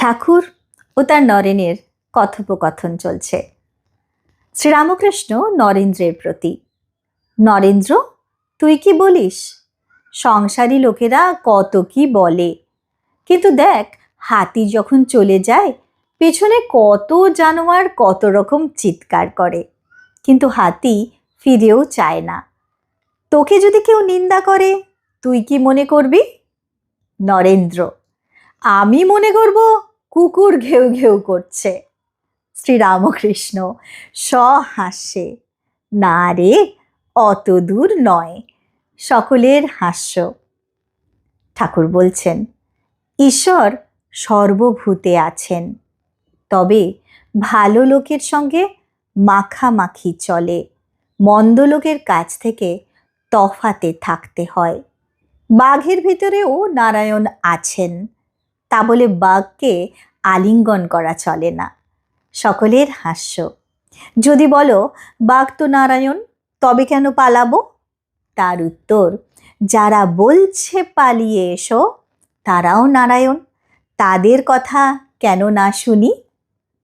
ঠাকুর ও তার নরেনের কথোপকথন চলছে। শ্রীরামকৃষ্ণ নরেন্দ্রের প্রতি। নরেন্দ্র, তুই কি বলিস? সংসারী লোকেরা কত কি বলে। কিন্তু দেখ, হাতি যখন চলে যায়, পেছনে কত জানোয়ার কত রকম চিৎকার করে। কিন্তু হাতি ফিরেও চায় না। তোকে যদি কেউ নিন্দা করে, তুই কি মনে করবি? নরেন্দ্র, আমি মনে করব কুকুর ঘেউ ঘেউ করছে। শ্রীরামকৃষ্ণ সহাস্যে। না রে, অত দূর নয়। সকলের হাস্য। ঠাকুর বলছেন, ঈশ্বর সর্বভূতে আছেন। তবে ভালো লোকের সঙ্গে মাখামাখি চলে। মন্দ লোকের কাছ থেকে তফাতে থাকতে হয়। বাঘের ভিতরেও নারায়ণ আছেন। তা বলে বাঘকে আলিঙ্গন করা চলে না। সকলের হাস্য। যদি বলো, বাঘ তো নারায়ণ, তবে কেন পালাবো? তার উত্তর, যারা বলছে পালিয়ে এসো, তারাও নারায়ণ। তাদের কথা কেন না শুনি